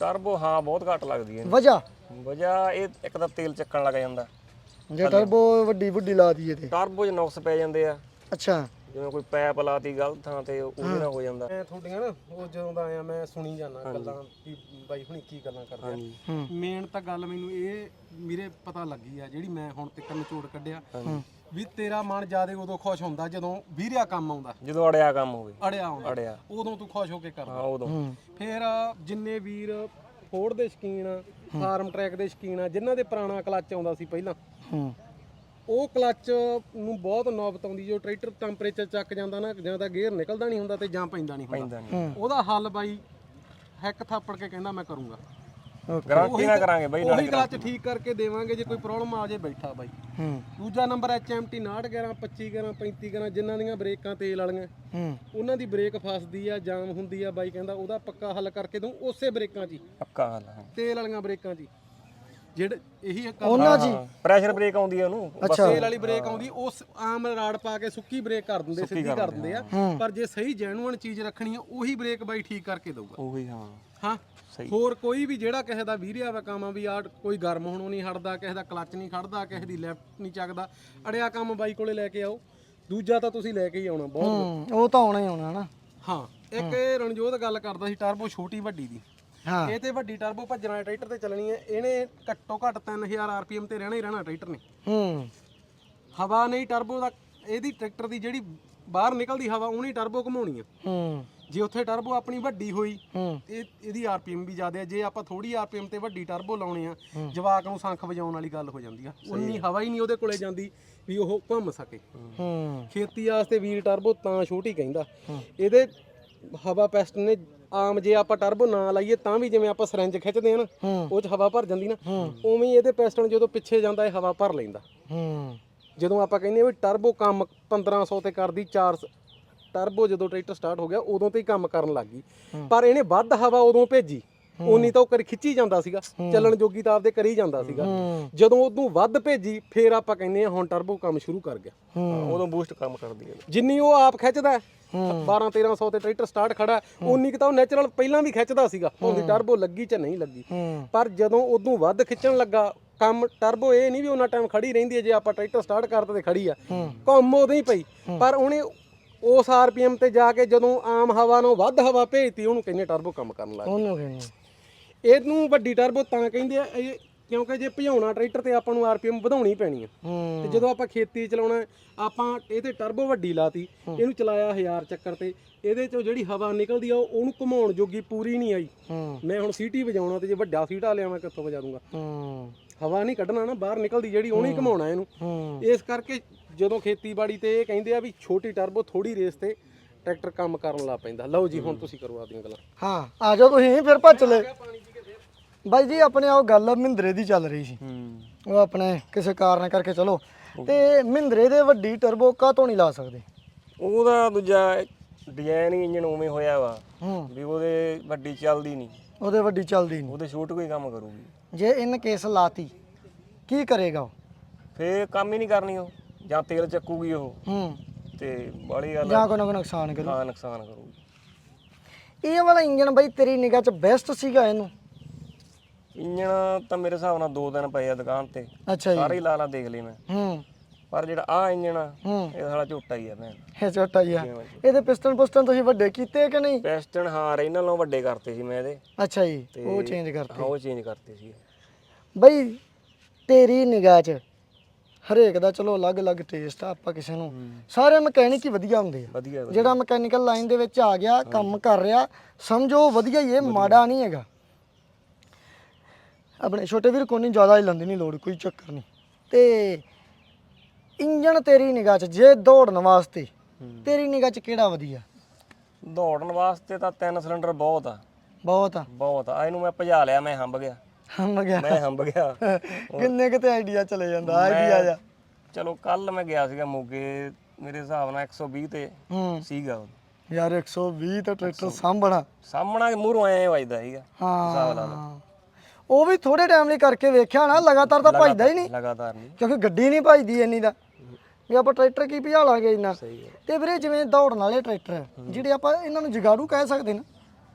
ਟਰਬੋ ਹਾਂ ਬਹੁਤ ਘੱਟ ਲੱਗਦੀ ਹੈ। ਵਜ੍ਹਾ? ਵਜ੍ਹਾ ਇਹ ਇੱਕ ਤਾਂ ਤੇਲ ਚੱਕਣ ਲੱਗ ਜਾਂਦਾ। ਜੇ ਟਰਬੋ ਵੱਡੀ ਵੱਡੀ ਲਾ ਦਈਏ ਤੇ। ਟਰਬੋ 'ਚ ਨੁਕਸ ਪੈ ਜਾਂਦੇ ਆ। ਅੱਛਾ। ਜਿਵੇਂ ਕੋਈ ਪੈਪ ਲਾਤੀ ਗਲਤ ਥਾਂ ਤੇ ਉਹਦੇ ਨਾਲ ਹੋ। ਜਾਂਦਾ। ਮੈਂ ਤੁਹਾਡੀਆਂ ਨਾ ਉਹ ਜਦੋਂ ਦਾ ਆਇਆ ਮੈਂ ਸੁਣੀ ਜਾਂਦਾ ਗੱਲਾਂ ਵੀ ਬਾਈ ਹੁਣੀ ਕੀ ਗੱਲਾਂ ਕਰਦੇ ਆ। ਮੇਨ ਤਾਂ ਗੱਲ ਮੈਨੂੰ ਇਹ ਮੇਰੇ ਪਤਾ ਲੱਗੀ ਆ ਜਿਹੜੀ ਮੈਂ ਹੁਣ ਤੱਕ ਨਿਚੋੜ ਕੱਢਿਆ। ਵੀ ਤੇਰਾ ਮਨ ਜਿਆਦੇ ਉਦੋਂ ਖੁਸ਼ ਹੁੰਦਾ ਜਦੋਂ ਵੀਰਿਆ ਕੰਮ ਆਉਂਦਾ। ਜਦੋਂ ਅੜਿਆ ਕੰਮ ਹੋਵੇ। ਅੜਿਆ ਆਉਂਦਾ। ਅੜਿਆ। ਉਦੋਂ ਤੂੰ ਖੁਸ਼ ਹੋ ਕੇ ਕਰਦਾ। ਹਾਂ ਉਦੋਂ। ਫਿਰ ਜਿੰਨੇ ਵੀਰ ਫੋਰਡ ਦੇ ਸ਼ਕੀਨ ਆ ਫਾਰਮ ਟਰੈਕ ਦੇ ਸ਼ਕੀਨ ਆ ਜਿਨ੍ਹਾਂ ਦੇ ਪੁਰਾਣਾ ਕਲੱਚ ਆਉਂਦਾ ਸੀ ਪਹਿਲਾਂ ਹੂੰ। ਉਹ ਕਲੱਚ ਨੂੰ ਬਹੁਤ ਨੌਬਤ ਆਉਂਦੀ ਜੋ ਟਰੈਕਟਰ ਟੈਂਪਰੇਚਰ ਚੱਕ ਜਾਂਦਾ ਨਾ ਜਾਂ ਤਾਂ ਗੇਅਰ ਨਿਕਲਦਾ ਨਹੀਂ ਹੁੰਦਾ ਤੇ ਜਾਂ ਪੈਂਦਾ ਨਹੀਂ ਹੁੰਦਾ। ਪੈਂਦਾ ਨਹੀਂ ਹੂੰ। ਉਹਦਾ ਹੱਲ ਬਾਈ ਹੈਕ ਥਾਪੜ ਕੇ ਕਹਿੰਦਾ ਮੈਂ ਕਰੂੰਗਾ। ਗਾਰੰਟੀ ਨਾ ਕਰਾਂਗੇ ਬਈ ਉਹੀ ਕਲੱਚ ਠੀਕ ਕਰਕੇ ਦੇਵਾਂਗੇ ਜੇ ਕੋਈ ਪ੍ਰੋਬਲਮ ਆ ਜੇ ਬੈਠਾ ਬਾਈ। ਹੂੰ। ਦੂਜਾ ਨੰਬਰ HMT 6911 2511 3511 ਜਿਨ੍ਹਾਂ ਦੀਆਂ ਬ੍ਰੇਕਾਂ ਤੇਲ ਵਾਲੀਆਂ। ਹੂੰ। ਉਹਨਾਂ ਦੀ ਬ੍ਰੇਕ ਫਸਦੀ ਆ ਜਾਮ ਹੁੰਦੀ ਆ ਬਾਈ ਕਹਿੰਦਾ ਉਹਦਾ ਪੱਕਾ ਹੱਲ ਕਰਕੇ ਦੂੰ ਉਸੇ ਬ੍ਰੇਕਾਂ 'ਚ ਹੀ। ਪੱਕਾ ਹਾਲ ਹੈ। ਤੇਲ ਵਾਲੀਆਂ ਬ੍ਰੇਕਾਂ 'ਚ ਹੀ। ਜਿਹੜੇ ਇਹੀ ਇੱਕ ਉਹਨਾਂ ਜੀ ਪ੍ਰੈਸ਼ਰ ਬ੍ਰੇਕ ਆਉਂਦੀ ਹੈ ਉਹਨੂੰ ਬਸ। ਤੇਲ ਵਾਲੀ ਬ੍ਰੇਕ ਆਉਂਦੀ ਉਸ ਆਮ ਰਾੜ ਪਾ ਕੇ ਸੁੱਕੀ ਬ੍ਰੇਕ ਕਰ ਦਿੰਦੇ ਸਿੱਧੀ ਕਰ ਦਿੰਦੇ ਆ। ਪਰ ਜੇ ਸਹੀ ਜੈਨੂਅਨ ਚੀਜ਼ ਰੱਖਣੀ ਆ ਉਹੀ ਬ੍ਰੇਕ ਬਾਈ ਠੀਕ ਕਰਕੇ ਦਊਗਾ। ਉਹੀ ਹਾਂ। ਹਾਂ ਸਹੀ। ਹੋਰ ਕੋਈ ਵੀ ਜਿਹੜਾ ਕਿਸੇ ਦਾ ਵੀਰਿਆ ਵਾ ਕੰਮ ਆ ਵੀ ਆ ਕੋਈ ਗਰਮ ਹੋਣੋਂ ਨਹੀਂ ਹਟਦਾ ਕਿਸੇ ਦਾ ਕਲੱਚ ਨਹੀਂ ਖੜਦਾ ਕਿਸੇ ਦੀ ਲੈਫਟ ਨਹੀਂ ਚੱਕਦਾ ਅੜਿਆ ਕੰਮ ਬਾਈ ਕੋਲੇ ਲੈ ਕੇ ਆਓ। ਦੂਜਾ ਤਾਂ ਤੁਸੀਂ ਲੈ ਕੇ ਹੀ ਆਉਣਾ ਬਹੁਤ ਹੂੰ ਉਹ ਤਾਂ ਆਉਣਾ ਹੀ ਆਉਣਾ ਨਾ ਹਾਂ ਇੱਕ ਇਹ ਰਣਜੋਤ ਗੱਲ ਕਰਦਾ ਸੀ ਟਰਬੋ ਛੋਟੀ ਵੱਡੀ ਦੀ। ਹਾਂ। ਇਹ ਤੇ ਵੱਡੀ ਟਰਬੋ ਭੱਜਣ ਵਾਲੇ ਟਰੈਕਟਰ ਤੇ ਚੱਲਣੀ ਹੈ ਇਹਨੇ ਘੱਟੋ ਘੱਟ 3000 ਆਰਪੀਐਮ ਤੇ ਰਹਿਣਾ ਹੀ ਰਹਿਣਾ ਟਰੈਕਟਰ ਨੇ। ਹੂੰ। ਹਵਾ ਨਹੀਂ ਟਰਬੋ ਦਾ ਇਹਦੀ ਟਰੈਕਟਰ ਦੀ ਜਿਹੜੀ ਬਾਹਰ ਨਿਕਲਦੀ ਹਵਾ ਉਹਨੀ ਟਰਬੋ ਘਮਾਉਣੀ ਆ। ਹੂੰ। ਜੇ ਉੱਥੇ ਟਰਬੋ ਆਪਣੀ ਵੱਡੀ ਹੋਈ ਇਹ ਇਹਦੀ ਆਰਪੀਐਮ ਵੀ ਜ਼ਿਆਦਾ ਹੈ ਜੇ ਆਪਾਂ ਥੋੜੀ ਆਰਪੀਐਮ ਤੇ ਵੱਡੀ ਟਰਬੋ ਲਾਉਣੇ ਆ ਜਵਾਕ ਨੂੰ ਸੰਖ ਵਜਾਉਣ ਵਾਲੀ ਗੱਲ ਹੋ ਜਾਂਦੀ ਆ। ਉਨੀ ਹਵਾ ਹੀ ਨਹੀਂ ਉਹਦੇ ਕੋਲੇ ਜਾਂਦੀ ਵੀ ਉਹ ਘੁੰਮ ਸਕੇ। ਖੇਤੀ ਵਾਸਤੇ ਵੀਲ ਟਰਬੋ ਤਾਂ ਛੋਟੀ ਕਹਿੰਦਾ। ਇਹਦੇ ਹਵਾ ਪੈਸਟ ਨੇ ਆਮ ਜੇ ਆਪਾਂ ਟਰਬੋ ਨਾ ਲਾਈਏ ਤਾਂ ਵੀ ਜਿਵੇਂ ਆਪਾਂ ਸਰੰਜ ਖਿੱਚਦੇ ਆ ਨਾ। ਉਹ ਚ ਹਵਾ ਭਰ ਜਾਂਦੀ ਨਾ ਉਵੇਂ ਹੀ ਇਹਦੇ ਪੈਸਟਨ ਜਦੋਂ ਪਿੱਛੇ ਜਾਂਦਾ ਇਹ ਹਵਾ ਭਰ ਲੈਂਦਾ। ਜਦੋਂ ਆਪਾਂ ਕਹਿੰਦੇ ਵੀ ਟਰਬੋ ਕੰਮ 1500 ਤੇ ਕਰਦੀ 4 ਟਰਬੋ ਜਦੋਂ ਟਰੈਕਟਰ ਸਟਾਰਟ ਹੋ ਗਿਆ ਉਦੋਂ ਤੇ ਹੀ ਕੰਮ ਕਰਨ ਲੱਗ ਗਈ। ਪਰ ਇਹਨੇ ਵੱਧ ਹਵਾ ਉਦੋਂ ਭੇਜੀ। ਉਨੀ ਤਾਂ ਉਹ ਕਰ ਖਿੱਚੀ ਜਾਂਦਾ ਸੀਗਾ। ਚੱਲਣ ਜੋਗੀ ਤਾਂ ਆਪਦੇ ਕਰੀ ਜਾਂਦਾ ਸੀਗਾ। ਜਦੋਂ ਉਦੋਂ ਵੱਧ ਭੇਜੀ ਫੇਰ ਆਪਾਂ ਕਹਿੰਦੇ ਆ ਹੁਣ ਟਰਬੋ ਕੰਮ ਸ਼ੁਰੂ ਕਰ ਗਿਆ। ਉਦੋਂ ਬੂਸਟ ਕੰਮ ਕਰਦੀ ਹੈ। ਜਿੰਨੀ ਉਹ ਆਪ ਖਿੱਚਦਾ 12 1300 ਤੇ ਟਰੈਕਟਰ ਸਟਾਰਟ ਖੜਾ ਉਨੀ ਕਿ ਤਾਂ ਉਹ ਨੈਚੁਰਲ ਪਹਿਲਾਂ ਵੀ ਖਿੱਚਦਾ ਸੀਗਾ ਉਹਦੀ ਟਰਬੋ ਲੱਗੀ ਚ ਨਹੀਂ ਲੱਗੀ। ਪਰ ਜਦੋਂ ਉਦੋਂ ਵੱਧ ਖਿੱਚਣ ਲੱਗਾ ਕੰਮ ਟਰਬੋ ਇਹ ਨਹੀਂ ਵੀ ਉਹਨਾਂ ਟਾਈਮ ਖੜੀ ਰਹਿੰਦੀ ਹੈ ਜੇ ਆਪਾਂ ਟਰੈਕਟਰ ਸਟਾਰਟ ਕਰਤਾ ਤੇ ਖੜੀ ਆ। ਕੰਮ ਉਦੋਂ ਹੀ ਪਈ। ਪਰ ਉਹਨੇ ਉਸ ਆਰਪੀਐਮ ਤੇ ਜਾ ਕੇ ਜਦੋਂ ਆਮ ਹਵਾ ਨੂੰ ਵੱਧ ਹਵਾ ਭੇਜਤੀ ਉਹਨੂੰ ਕਹਿੰਦੇ ਟਰਬੋ ਕੰਮ ਕਰਨ ਲੱਗ ਉਹਨੂੰ ਕਹਿੰਦੇ। ਇਹਨੂੰ ਵੱਡੀ ਟਰਬੋ ਤਾਂ ਕਹਿੰਦੇ ਆ ਇਹ ਕਿਉਂਕਿ ਜੇ ਭਜਾਉਣਾ ਟਰੈਕਟਰ ਤੇ ਆਪਾਂ ਨੂੰ ਆਰਪੀਐਮ ਵਧਾਉਣੀ ਪੈਣੀ ਆ। ਹੂੰ। ਤੇ ਜਦੋਂ ਆਪਾਂ ਖੇਤੀ ਚਲਾਉਣਾ ਹੈ, ਆਪਾਂ ਇਹ ਤੇ ਟਰਬੋ ਵੱਡੀ ਲਾਤੀ ਇਹਨੂੰ ਚਲਾਇਆ 1000 ਚੱਕਰ ਤੇ ਇਹਦੇ ਚੋਂ ਜਿਹੜੀ ਹਵਾ ਨਿਕਲਦੀ ਆ ਉਹ- ਉਹਨੂੰ ਘੁਮਾਉਣ ਜੋਗੀ ਪੂਰੀ ਨਹੀਂ ਆਈ। ਹੂੰ। ਮੈਂ ਹੁਣ ਸੀਟੀ ਵਜਾਉਣਾ ਤੇ ਜੇ ਵੱਡਾ ਸੀਟਾ ਲਿਆ ਮੈਂ ਕਿੱਥੋਂ ਵਜਾ ਦੂੰਗਾ? ਹੂੰ। ਹਵਾ ਨਹੀਂ ਕੱਢਣਾ ਨਾ ਬਾਹਰ ਨਿਕਲਦੀ ਜਿਹੜੀ ਉਹਨੂੰ ਹੀ। ਘਮਾਉਣਾ ਇਹਨੂੰ। ਹੂੰ। ਇਸ ਕਰਕੇ ਜਦੋਂ ਖੇਤੀਬਾੜੀ ਤੇ ਇਹ ਕਹਿੰਦੇ ਆ ਵੀ ਛੋਟੀ ਟਰਬੋ ਥੋੜੀ ਰੇਸ ਤੇ ਟਰੈਕਟਰ ਕੰਮ ਕਰਨ ਲੱਗ ਪੈਂਦਾ। ਲਓ ਜੀ ਹੁਣ ਤੁਸੀਂ ਕਰੋ ਆਪਦੀਆਂ ਗੱਲਾਂ। ਹਾਂ ਆ ਜਾਓ ਤੁਸੀਂ ਫਿਰ ਭੱਜ ਲੈ। ਬਾਈ ਜੀ ਆਪਣੇ ਉਹ ਗੱਲ ਮਹਿੰਦਰੇ ਦੀ ਚੱਲ ਰਹੀ ਸੀ। ਹੂੰ। ਉਹ ਆਪਣੇ ਕਿਸੇ ਕਾਰਨ ਕਰਕੇ ਚਲੋ। ਤੇ ਮਹਿੰਦਰੇ ਦੇ ਵੱਡੀ ਟਰਬੋ ਕਾਹਤੋਂ ਨਹੀਂ ਲਾ ਸਕਦੇ? ਉਹਦਾ ਦੂਜਾ ਡਿਜ਼ਾਈਨ ਹੀ ਇੰਜਨ ਉਵੇਂ ਹੋਇਆ ਵਾ ਵੀ ਉਹਦੇ ਵੱਡੀ ਚੱਲਦੀ ਨਹੀਂ। ਉਹਦੇ ਵੱਡੀ ਚੱਲਦੀ ਨਹੀਂ। ਉਹਦੇ ਛੋਟ ਕੋਈ ਕੰਮ ਕਰੂਗੀ। ਜੇ ਇਨ ਕੇਸ ਲਾਤੀ ਕੀ ਕਰੇਗਾ ਉਹ? ਫੇਰ ਕੰਮ ਹੀ ਨਹੀਂ ਕਰਨੀ ਉਹ। ਜਾਂ ਤੇਲ ਚੱਕੂਗੀ ਉਹ ਹੂੰ। ਤੇ ਬਾਲੀ ਗੱਲ ਜਾਂ ਕੋਈ ਨਾ ਕੋਈ ਨੁਕਸਾਨ ਕਰੂ ਹਾਂ ਨੁਕਸਾਨ ਕਰੂਗੀ। ਇਹ ਵਾਲਾ ਇੰਜਨ ਬਈ ਤੇਰੀ ਨਿਗਾਹ 'ਚ ਬੈਸਟ ਸੀਗਾ ਇਹਨੂੰ? ਇੰਜਣ ਤਾਂ ਮੇਰੇ ਹਿਸਾਬ ਨਾਲ ਦੋ ਦਿਨ ਪਏ ਆ ਦੁਕਾਨ ਤੇ। ਅੱਛਾ ਜੀ। ਸਾਰੇ ਹੀ ਲਾ ਲਾ ਦੇਖ ਲਈ ਮੈਂ। ਹੂੰ। ਪਰ ਜਿਹੜਾ ਆ ਇੰਜਣ ਆ ਹੂੰ। ਇਹ ਸਾਲਾ ਝੋਟਾ ਹੀ ਆ ਭੈਣ। ਇਹ ਛੋਟਾ ਜਿਹਾ ਇਹਦੇ ਪਿਸਟਨ ਪੁਸਟਨ ਤੁਸੀਂ ਵੱਡੇ ਕੀਤੇ ਕਿ ਨਹੀਂ? ਪੈਸਟਨ ਹਾਂ ਰੇ ਨਾਲੋਂ ਵੱਡੇ ਕਰਤੇ ਸੀ ਮੈਂ ਇਹਦੇ। ਅੱਛਾ ਜੀ ਉਹ ਚੇਂਜ ਕਰਤੇ। ਹਾਂ ਉਹ ਚੇਂਜ ਕਰਤੇ ਸੀ। ਬਈ ਤੇਰੀ ਨਿਗਾਹ 'ਚ ਹਰੇਕ ਦਾ ਚਲੋ ਅਲੱਗ-ਅਲੱਗ ਟੇਸਟ ਆ ਆਪਾਂ ਕਿਸੇ ਨੂੰ। ਸਾਰੇ ਮਕੈਨਿਕ ਹੀ ਵਧੀਆ ਹੁੰਦੇ ਆ। ਵਧੀਆ ਵਧੀਆ। ਜਿਹੜਾ ਮਕੈਨੀਕਲ ਲਾਈਨ ਦੇ ਵਿੱਚ ਆ ਗਿਆ ਕੰਮ ਕਰ ਰਿਹਾ ਸਮਝੋ ਵਧੀਆ ਹੀ ਇਹ ਮਾੜਾ ਨਹੀਂ ਹੈਗਾ। ਆਪਣੇ ਛੋਟੇ ਵੀਰ ਕੋਈ ਨਹੀਂ ਜ਼ਿਆਦਾ ਹੀ ਲੰਦੀ ਨਹੀਂ ਲੋੜ ਕੋਈ ਚੱਕਰ ਨਹੀਂ ਤੇ ਇੰਜਨ ਤੇਰੀ ਨਿਗਾਹ 'ਚ ਜੇ ਦੌੜਨ ਵਾਸਤੇ ਤੇਰੀ ਨਿਗਾਹ 'ਚ ਕਿਹੜਾ ਵਧੀਆ? ਦੌੜਨ ਵਾਸਤੇ ਤਾਂ ਤਿੰਨ ਸਿਲੰਡਰ ਬਹੁਤ ਆ। ਬਹੁਤ ਆ। ਬਹੁਤ ਆ। ਇਹਨੂੰ ਮੈਂ ਭਜਾ ਲਿਆ ਮੈਂ ਹੰਬ ਗਿਆ। ਹਮ ਗਿਆ। ਮੈਂ ਹੰਬ ਗਿਆ। ਕਿੰਨੇ ਕਿਤੇ ਆਈਡੀਆ ਚਲੇ ਜਾਂਦਾ ਆਈਡੀਆ ਜਾ ਚਲੋ ਕੱਲ ਮੈਂ ਗਿਆ ਸੀਗਾ ਮੋਗੇ ਮੇਰੇ ਹਿਸਾਬ ਨਾਲ 120 ਤੇ ਹੂੰ। ਸੀਗਾ ਉਹ। ਯਾਰ 120 ਤਾਂ ਟਰੈਕਟਰ ਸਾਂਭਣਾ। ਸਾਹਮਣਾ ਮੂਹਰੋਂ ਆਇਆ ਵੱਜਦਾ ਸੀਗਾ ਹਿਸਾਬ ਲਾ ਲਓ। ਹਾਂ ਉਹ ਵੀ ਥੋੜੇ ਟਾਈਮ ਲਈ ਕਰਕੇ ਵੇਖਿਆ ਨਾ ਲਗਾਤਾਰ ਤਾਂ ਭਜਦਾ ਹੀ ਨਹੀਂ। ਲਗਾਤਾਰ ਨਹੀਂ। ਕਿਉਂਕਿ ਗੱਡੀ ਨਹੀਂ ਭਜਦੀ ਇੰਨੀ ਦਾ ਵੀ ਆਪਾਂ ਟਰੈਕਟਰ ਕੀ ਭਜਾ ਲਾਂਗੇ ਇੰਨਾ। ਹੈ। ਤੇ ਵੀਰੇ ਜਿਵੇਂ ਦੌੜਨ ਵਾਲੇ ਟਰੈਕਟਰ ਜਿਹੜੇ ਆਪਾਂ ਇਹਨਾਂ ਨੂੰ ਜਗਾੜੂ ਕਹਿ ਸਕਦੇ ਨਾ।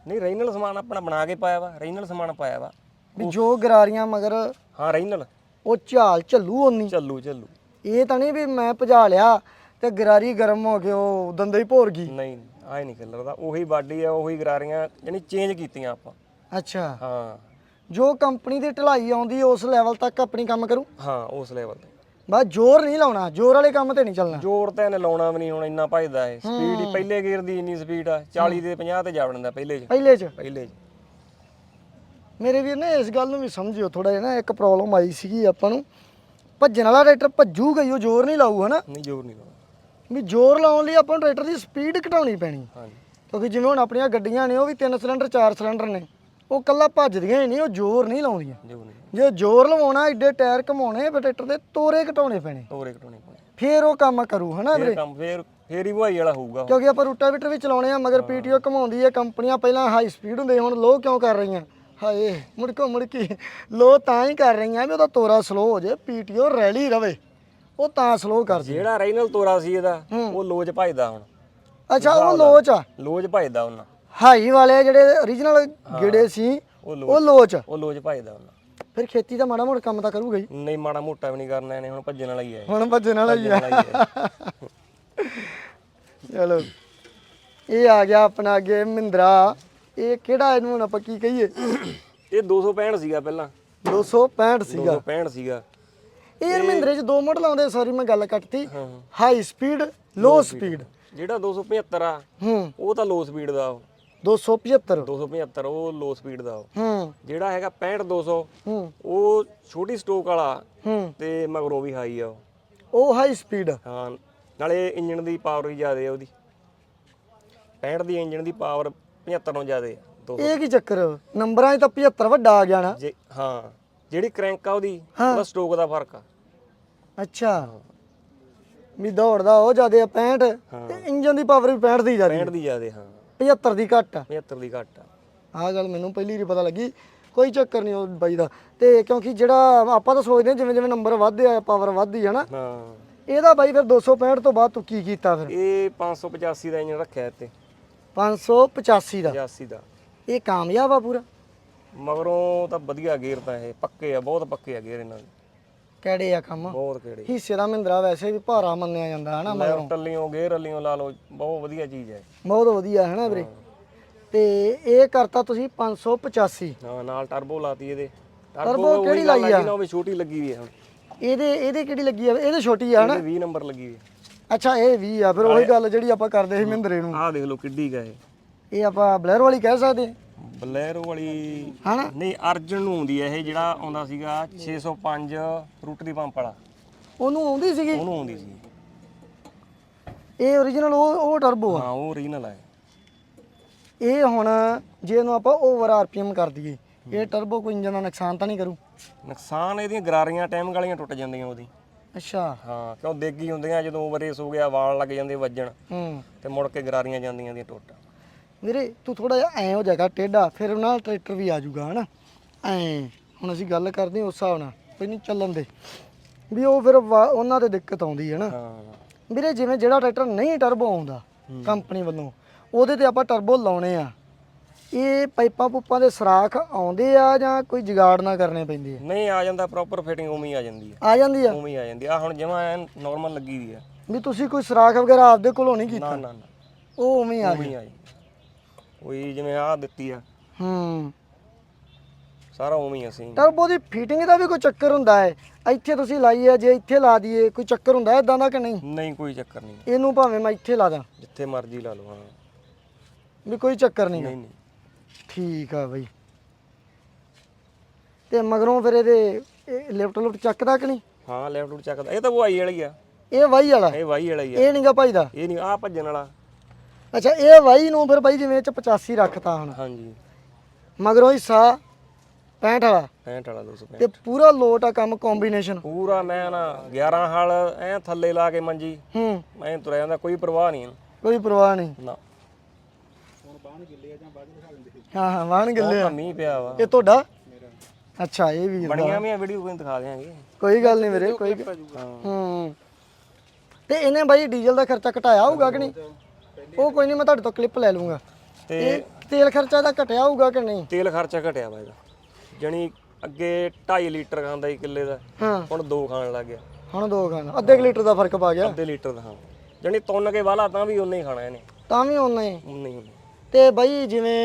ਨਹੀਂ ਰੀਨਲ ਸਮਾਨ ਆਪਣਾ ਬਣਾ ਕੇ ਪਾਇਆ ਵਾ ਰੀਨਲ ਸਮਾਨ ਪਾਇਆ ਵਾ। ਵੀ ਜੋ ਗਰਾਰੀਆਂ ਮਗਰ ਹਾਂ ਰੀਨਲ ਉਹ ਝਾਲ ਝੱਲੂ ਓਨੀ। ਚੱਲੂ ਚੱਲੂ ਇਹ ਤਾਂ ਨਹੀਂ ਵੀ ਮੈਂ ਭਜਾ ਲਿਆ ਤੇ ਗਰਾਰੀ ਗਰਮ ਹੋ ਕੇ ਉਹ ਦੰਦੇ ਹੀ ਭੋਰ ਗਈ। ਨਹੀਂ ਆਏ ਨਹੀਂ ਕਲਰ ਉਹੀ ਬਾਡੀ ਆ ਉਹੀ ਗਰਾਰੀਆਂ ਯਾਨੀ ਚੇਂਜ ਕੀਤੀਆਂ ਆਪਾਂ। ਅੱਛਾ। ਹਾਂ। ਜੋ ਕੰਪਨੀ ਦੀ ਢਲਾਈ ਆਉਂਦੀ ਉਸ ਲੈਵਲ ਤੱਕ ਆਪਣੀ ਕੰਮ ਕਰੂ? ਹਾਂ ਉਸ ਲੈਵਲ ਤੇ। ਬਸ ਜ਼ੋਰ ਨਹੀਂ ਲਾਉਣਾ ਜ਼ੋਰ ਵਾਲੇ ਕੰਮ ਤੇ ਨਹੀਂ ਚੱਲਣਾ। ਜ਼ੋਰ ਤਾਂ ਇਹਨੇ ਲਾਉਣਾ ਵੀ ਨਹੀਂ ਹੁਣ ਇੰਨਾ ਭਜਦਾ ਹੈ। ਸਪੀਡ ਹੀ ਪਹਿਲੇ ਗੇਅਰ ਦੀ ਇੰਨੀ ਸਪੀਡ ਆ 40 ਦੇ 50 ਤੇ ਜਾ ਵੜਦਾ ਪਹਿਲੇ 'ਚ। ਪਹਿਲੇ 'ਚ। ਪਹਿਲੇ 'ਚ। ਮੇਰੇ ਵੀਰ ਨੇ ਇਸ ਗੱਲ ਨੂੰ ਵੀ ਸਮਝਿਓ ਥੋੜਾ ਜਿਹਾ ਨਾ ਇੱਕ ਪ੍ਰੋਬਲਮ ਆਈ ਸੀਗੀ ਆਪਾਂ ਨੂੰ। ਭੱਜਣ ਵਾਲਾ ਟਰੈਕਟਰ ਭੱਜੂਗਾ ਹੀ ਉਹ ਜ਼ੋਰ ਨਹੀਂ ਲਾਊ ਹਨਾ? ਨਹੀਂ ਜ਼ੋਰ ਨਹੀਂ ਲਾਉਣਾ ਵੀ ਜ਼ੋਰ ਲਾਉਣ ਲਈ ਆਪਾਂ ਨੂੰ ਟਰੈਕਟਰ ਦੀ ਸਪੀਡ ਘਟਾਉਣੀ ਪੈਣੀ। ਹਾਂਜੀ। ਕਿਉਂਕਿ ਜਿਵੇਂ ਹੁਣ ਆਪਣੀਆਂ ਗੱਡੀਆਂ ਨੇ ਉਹ ਵੀ ਤਿੰਨ ਸਿਲੰਡਰ ਚਾਰ ਸਿਲੰਡਰ ਨੇ ਉਹ ਕੱਲਾ ਭੱਜਦੀਆਂ ਹੀ ਨਹੀਂ ਉਹ ਜ਼ੋਰ ਨਹੀਂ ਲਾਉਂਦੀਆਂ। ਜ਼ੋਰ ਨਹੀਂ ਜੇ ਜ਼ੋਰ ਲਵਾਉਣਾ ਏਡੇ ਟਾਇਰ ਘਮਾਉਣੇ ਫਿਰ ਟਰੈਕਟਰ ਦੇ ਤੋਰੇ ਘਟਾਉਣੇ ਪੈਣੇ। ਤੋਰੇ ਘਟਾਉਣੇ ਪੈਣੇ। ਫੇਰ ਉਹ ਕੰਮ ਕਰੂ ਹਨਾ ਵੀਰੇ? ਕੰਮ ਫੇਰ ਫੇਰ ਹੀ ਵਹਾਈ ਵਾਲਾ ਹੋਊਗਾ। ਕਿਉਂਕਿ ਆਪਾਂ ਰੂਟਾਵੀਟਰ ਵੀ ਚਲਾਉਣੇ ਆ ਮਗਰ ਪੀਟੀਓ ਘਮਾਉਂਦੀ ਹੈ ਕੰਪਨੀਆਂ ਪਹਿਲਾਂ ਹਾਈ ਸਪੀਡ ਹੁੰਦੇ ਹੁਣ ਲੋ ਕਿਉਂ ਕਰ ਰਹੀਆਂ? ਹਾਏ ਮੁੜਕੋ ਮੁੜਕੀ। ਲੋ ਤਾਂ ਹੀ ਕਰ ਰਹੀਆਂ ਵੀ ਉਹਦਾ ਤੋਰਾ ਸਲੋ ਹੋ ਜੇ ਪੀਟੀਓ ਰੈਲੀ ਰਵੇ। ਉਹ ਤਾਂ ਸਲੋ ਕਰਦੀ ਜਿਹੜਾ ਰੀਨਲ ਤੋਰਾ ਸੀ ਇਹਦਾ ਉਹ ਲੋਜ ਭਜਦਾ ਹੁਣ। ਅੱਛਾ ਉਹ ਲੋਚ ਆ। ਲੋਜ ਭਜਦਾ ਉਹਨਾਂ। ਹਾਈ ਵਾਲੇ ਜਿਹੜੇ origignal ਗੇੜੇ ਸੀ ਉਹ ਲੋਚ। ਉਹ ਲੋਜ ਭਜਦਾ ਉਹਨਾਂ। ਫਿਰ ਖੇਤੀ ਦਾ ਮਾੜਾ ਮੋਟਾ ਕੰਮ ਤਾਂ ਕਰੂਗਾ ਹੀ। ਨਹੀਂ ਮਾੜਾ ਮੋਟਾ ਵੀ ਨਹੀਂ ਕਰਨਾ ਇਹਨੇ ਹੁਣ ਭੱਜਣ ਵਾਲਾ ਹੀ ਹੈ ਹੁਣ ਭੱਜਣ ਵਾਲਾ ਹੀ ਆ। ਭੱਜਣ ਵਾਲਾ ਹੀ ਹੈ ਚਲੋ। ਇਹ ਆ ਗਿਆ ਆਪਣਾ ਅੱਗੇ ਮਹਿੰਦਰਾ। ਇਹ ਕਿਹੜਾ ਇਹਨੂੰ ਹੁਣ ਆਪਾਂ ਕੀ ਕਹੀਏ? ਇਹ 265 ਸੀਗਾ ਪਹਿਲਾਂ। 265 ਸੀਗਾ। 265 ਸੀਗਾ। ਇਹ ਮਹਿੰਦਰੇ ਚ ਦੋ ਮਾਡਲ ਆਉਂਦੇ ਸੌਰੀ ਮੈਂ ਗੱਲ ਕੱਟਤੀ। ਹਾਈ ਸਪੀਡ ਲੋ ਸਪੀਡ ਜਿਹੜਾ 275 ਆ ਹੂੰ। ਉਹ ਤਾਂ ਲੋ ਸਪੀਡ ਦਾ ਉਹ। 275 275 ਉਹ ਲੋ ਸਪੀਡ ਦਾ ਉਹ। ਹੂੰ। ਜਿਹੜਾ ਹੈਗਾ 65200 ਹੂੰ। ਉਹ ਛੋਟੀ ਸਟੋਕ ਵਾਲਾ ਹੂੰ। ਤੇ ਮਗਰੋਂ ਵੀ ਹਾਈ ਆ ਉਹ। ਉਹ ਹਾਈ ਸਪੀਡ ਹਾਂ ਨਾਲੇ ਇੰਜਨ ਦੀ ਪਾਵਰ ਵੀ ਜ਼ਿਆਦਾ ਹੈ ਉਹਦੀ। 65 ਦੀ ਇੰਜਨ ਦੀ ਪਾਵਰ 75 ਨਾਲੋਂ ਜ਼ਿਆਦਾ ਦੋ ਇਹ ਕੀ ਚੱਕਰ? ਨੰਬਰਾਂ 'ਚ ਤਾਂ 75 ਵੱਡਾ ਆ ਗਿਆ ਨਾ। ਜੇ ਹਾਂ ਜਿਹੜੀ ਕ੍ਰੈਂਕ ਆ ਉਹਦੀ ਉਹਦਾ ਸਟੋਕ ਦਾ ਫ਼ਰਕ ਆ। ਅੱਛਾ। ਵੀ ਦੌੜਦਾ ਉਹ ਜਿਆਦੇ ਆ 65 ਤੇ ਇੰਜਨ ਦੀ ਪਾਵਰ ਵੀ 65 ਦੀ ਜਿਆਦੀ 65 ਦੀ ਜ਼ਿਆਦਾ ਹਾਂ। 75 ਦੀ ਘੱਟ ਆ। 75 ਦੀ ਘੱਟ ਆ। ਆਹ ਗੱਲ ਮੈਨੂੰ ਪਹਿਲੀ ਹੀ ਪਤਾ ਲੱਗੀ। ਕੋਈ ਚੱਕਰ ਨਹੀਂ ਉਹ ਬਾਈ ਦਾ। ਤੇ ਕਿਉਂਕਿ ਜਿਹੜਾ ਆਪਾਂ ਤਾਂ ਸੋਚਦੇ ਹਾਂ ਜਿਵੇਂ ਜਿਵੇਂ ਨੰਬਰ ਵੱਧਦੇ ਆ ਪਾਵਰ ਵੱਧਦੀ ਹੈ ਨਾ। ਹਾਂ। ਇਹਦਾ ਬਾਈ ਫਿਰ 265 ਤੋਂ ਬਾਅਦ ਤੂੰ ਕੀ ਕੀਤਾ ਫਿਰ? ਇਹ 585 ਦਾ ਇੰਜਨ ਰੱਖਿਆ ਇੱਥੇ। 585 ਦਾ। 85 ਦਾ। ਇਹ ਕਾਮਯਾਬ ਆ ਪੂਰਾ? ਮਗਰੋਂ ਤਾਂ ਵਧੀਆ ਗੇਅਰ ਤਾਂ ਇਹ ਪੱਕੇ ਆ ਬਹੁਤ ਪੱਕੇ ਆ ਗੇਅਰ ਇਹਨਾਂ ਦੇ। ਕਿਹੜੇ ਆ ਕੰਮ? ਬਹੁਤ ਕਿਹੜੇ। ਹਿੱਸੇ ਦਾ ਮਹਿੰਦਰਾ ਵੈਸੇ ਵੀ ਭਾਰਾ ਮੰਨਿਆ ਜਾਂਦਾ ਹਨਾ ਲੈਫਟ ਵਾਲੀਆਂ ਗੇਅਰ ਵਾਲੀਆਂ ਲਾ ਲਓ ਬਹੁਤ ਵਧੀਆ ਚੀਜ਼ ਹੈ। ਬਹੁਤ ਵਧੀਆ ਹੈ ਨਾ ਵੀਰੇ ਤੇ ਇਹ ਕਰਤਾ ਤੁਸੀਂ 585 ਹਾਂ ਨਾਲ ਟਰਬੋ ਲਾਤੀ ਇਹਦੇ। Turbo ਕਿਹੜੀ ਲਾਈ ਆ? ਨਾ ਵੀ ਛੋਟੀ ਲੱਗੀ ਵੀ ਹੈ ਹੁਣ। ਇਹਦੇ ਇਹਦੇ ਕਿਹੜੀ ਲੱਗੀ ਆ? ਇਹਦੇ ਛੋਟੀ ਆ ਹਨਾ? ਇਹਦੇ 20 ਨੰਬਰ ਲੱਗੀ ਵੀ ਅੱਛਾ ਇਹ ਵੀ ਆ ਫਿਰ ਉਹੀ ਗੱਲ ਜਿਹੜੀ ਆਪਾਂ ਕਰਦੇ ਸੀ ਮਹਿੰਦਰੇ ਨੂੰ। ਆਹ ਦੇਖ ਲਓ ਕਿੱਡੀ ਗਾ ਇਹ। ਇਹ ਆਪਾਂ ਬਲੈਰੋ ਵਾਲੀ ਕਹਿ ਸਕਦੇ ਬਲੈਰੋ ਵਾਲੀ ਹਨਾ? ਨਹੀਂ ਅਰਜਨ ਨੂੰ ਆਉਂਦੀ ਹੈ ਇਹ ਜਿਹੜਾ ਆਉਂਦਾ ਸੀਗਾ 605 ਰੂਟ ਦੀ ਪੰਪ ਵਾਲਾ। ਉਹਨੂੰ ਆਉਂਦੀ ਸੀਗੀ? ਉਹਨੂੰ ਆਉਂਦੀ ਸੀ। ਇਹ origignal ਉਹ ਉਹ ਟਰਬੋ ਆ? ਹਾਂ ਉਹ ਰੀਨਲ ਹੈ ਇਹ। ਹੁਣ ਜੇ ਇਹਨੂੰ ਆਪਾਂ ਓਵਰ ਆਰਪੀਐਮ ਕਰ ਦਈਏ ਇਹ ਟਰਬੋ ਕੋਈ ਇੰਜਨ ਦਾ ਨੁਕਸਾਨ ਤਾਂ ਨਹੀਂ ਕਰੂ? ਨੁਕਸਾਨ ਇਹਦੀਆਂ ਗਰਾਰੀਆਂ ਟਾਈਮ ਗਾਲੀਆਂ ਟੁੱਟ ਜਾਂਦੀਆਂ ਉਹਦੀ। ਅੱਛਾ। ਹਾਂ ਕਿਉਂ ਦੇਗੀ ਹੁੰਦੀਆਂ ਜਦੋਂ ਓਵਰੇਸ ਹੋ ਗਿਆ ਵਾਲ ਲੱਗ ਜਾਂਦੇ ਵੱਜਣ। ਹੂੰ। ਤੇ ਮੁੜ ਕੇ ਗਰਾਰੀਆਂ ਜਾਂਦੀਆਂ ਦੀਆਂ ਟੁੱਟ। ਵੀਰੇ ਤੂੰ ਥੋੜਾ ਜਿਹਾ ਐ ਹੋ ਜਾਏਗਾ ਟੇਢਾ ਫਿਰ ਨਾਲ ਟਰੈਕਟਰ ਵੀ ਆ ਜਾਊਗਾ ਹਨਾ? ਐ ਹੁਣ ਅਸੀਂ ਗੱਲ ਕਰਦੇ ਹਾਂ ਉਸ ਹਿਸਾਬ ਨਾਲ ਕੋਈ ਨਹੀਂ ਚੱਲਣ ਦੇ। ਵੀ ਉਹ ਫਿਰ ਵਾ- ਉਹਨਾਂ ਤੇ ਦਿੱਕਤ ਆਉਂਦੀ ਹੈ ਨਾ ਹਾਂ। ਵੀਰੇ ਜਿਵੇਂ ਜਿਹੜਾ ਟਰੈਕਟਰ ਨਹੀਂ ਟਰਬੋ ਆਉਂਦਾ ਕੰਪਨੀ ਵੱਲੋਂ ਉਹਦੇ ਤੇ ਆਪਾਂ ਟਰਬੋ ਲਾਉਣੇ ਆ। ਇਹ ਪਾਈਪਾਂ ਪੂਪਾਂ ਦੇ ਸਰਾਖ ਆਉਂਦੇ ਆ ਜਾਂ ਕੋਈ ਜੁਗਾੜ ਨਾ ਕਰਨੇ ਪੈਂਦੇ ਆ? ਨਹੀਂ ਆ ਜਾਂਦਾ ਪ੍ਰੋਪਰ ਫਿਟਿੰਗ ਉਵੇਂ ਹੀ ਆ ਜਾਂਦੀ ਹੈ ਆ ਜਾਂਦੀ ਆ? ਉਵੇਂ ਹੀ ਆ ਜਾਂਦੀ ਆ। ਹੁਣ ਜਿਵੇਂ ਨਾਰਮਲ ਲੱਗੀ ਦੀ ਆ। ਵੀ ਤੁਸੀਂ ਕੋਈ ਸਰਾਖ ਵਗੈਰਾ ਆਪਦੇ ਕੋਲੋਂ ਨਹੀਂ ਕੀਤਾ? ਨਾ ਨਾ ਨਾ। ਉਹ ਉਵੇਂ ਆ ਆ ਜਾਂਦੀ ਉਹੀ ਜਿਵੇਂ ਆ ਦਿੱਤੀ ਆ। ਹੂੰ। ਸਾਰਾ ਉਵੇਂ ਹੀ ਅਸੀਂ ਟਰਬੋ ਦੀ ਫਿਟਿੰਗ ਦਾ ਵੀ ਕੋਈ ਚੱਕਰ ਹੁੰਦਾ ਹੈ? ਇੱਥੇ ਤੁਸੀਂ ਲਾਈ ਹੈ ਜੇ ਇੱਥੇ ਲਾ ਦਈਏ ਕੋਈ ਚੱਕਰ ਹੁੰਦਾ ਹੈ ਇਦਾਂ ਦਾ ਕਿ ਨਹੀਂ? ਨਹੀਂ ਕੋਈ ਚੱਕਰ ਨਹੀਂ। ਇਹਨੂੰ ਭਾਵੇਂ ਮੈਂ ਇੱਥੇ ਲਾ ਦਾਂ। ਜਿੱਥੇ ਮਰਜ਼ੀ ਲਾ ਲਓ ਹਾਂ। ਵੀ ਕੋਈ ਚੱਕਰ ਨਹੀਂ ਨਹੀਂ ਨਹੀਂ। ਠੀਕ ਆ ਬਈ। ਤੇ ਮਗਰੋਂ ਫਿਰ ਇਹਦੇ ਲਿਫਟ ਲੁਫਟ ਚੱਕਦਾ ਕਿ ਨਹੀਂ? ਹਾਂ ਲੈਫਟ ਚੱਕਦਾ। ਇਹ ਤਾਂ ਬੁਆਈ ਵਾਲੀ ਆ। ਇਹ ਵਾਈ ਵਾਲਾ? ਇਹ ਵਾਈ ਵਾਲਾ ਹੀ ਆ। ਇਹ ਨਹੀਂਗਾ ਭਾਈ ਦਾ? ਇਹ ਨਹੀਂ ਆ ਭੱਜਣ ਵਾਲਾ। ਅੱਛਾ ਇਹ ਵਾਈ ਨੂੰ ਫਿਰ ਬਾਈ ਜਿਵੇਂ ਇਹ ਚ 85 ਰੱਖਤਾ ਹੁਣ। ਹਾਂਜੀ। ਮਗਰੋਂ ਹਿੱਸਾ 65 ਵਾਲਾ। 65 ਵਾਲਾ 265 ਤੇ ਪੂਰਾ ਲੋਟ ਆ ਕੰਮ ਕੰਬੀਨੇਸ਼ਨ ਪੂਰਾ ਮੈਂ ਨਾ 11 ਹਲ ਐ ਥੱਲੇ ਲਾ ਕੇ ਮੰਜੀ। ਹੂੰ। ਮੈਂ ਤੁਰਿਆ ਜਾਂਦਾ ਕੋਈ ਪਰਵਾਹ ਨਹੀਂ। ਇਹਨੂੰ। ਕੋਈ ਪਰਵਾਹ ਨਹੀਂ। ਨਾ। ਹਾਂ ਗਿੱਲੇ ਆ। ਮੀਂਹ ਪਿਆ ਵਾ। ਇਹ ਤੁਹਾਡਾ? ਅੱਛਾ ਇਹ ਵੀ ਬਣੀਆਂ ਵੀ ਵੀਡੀਓ ਕੋਈ ਦਿਖਾ ਦਿਆਂਗੇ। ਕੋਈ ਗੱਲ ਨਹੀਂ ਵੀਰੇ ਕੋਈ ਹੂੰ। ਤੇ ਇਹਨੇ ਬਾਈ ਡੀਜ਼ਲ ਦਾ ਖਰਚਾ ਘਟਾਇਆ ਹੋਊਗਾ ਕਿ ਨਹੀਂ? ਉਹ ਕੋਈ ਨਹੀਂ ਮੈਂ ਤੁਹਾਡੇ ਤੋਂ ਕਲਿੱਪ ਲੈ ਲੂੰਗਾ ਤੇ ਤੇਲ ਖਰਚਾ ਦਾ ਘਟਿਆ ਹੋਊਗਾ ਕਿ ਨਹੀਂ? ਤੇਲ ਖਰਚਾ ਘਟਿਆ ਵਾ ਇਹਦਾ। ਜਣੀ ਅੱਗੇ 2.5 ਲੀਟਰ ਖਾਂਦਾ ਸੀ ਕਿੱਲੇ ਦਾ। ਹਾਂ। ਹੁਣ 2 ਖਾਣ ਲੱਗ ਗਿਆ। ਹੁਣ ਦੋ ਖਾਣਾ। ਅੱਧੇ ਕੁ ਲੀਟਰ ਦਾ ਫ਼ਰਕ ਪਾ ਗਿਆ। ਅੱਧੇ ਲੀਟਰ ਦਾ ਹਾਂ। ਜਣੀ ਤੁੰਨ ਕੇ ਵਾਲਾ ਤਾਂ ਵੀ ਉਨੇ ਹੀ ਖਾਣਾ ਇਹਨੇ। ਤਾਂ ਵੀ ਉਹਨਾਂ ਹੀ। ਉਨੇ ਹੀ। ਤੇ ਬਾਈ ਜਿਵੇਂ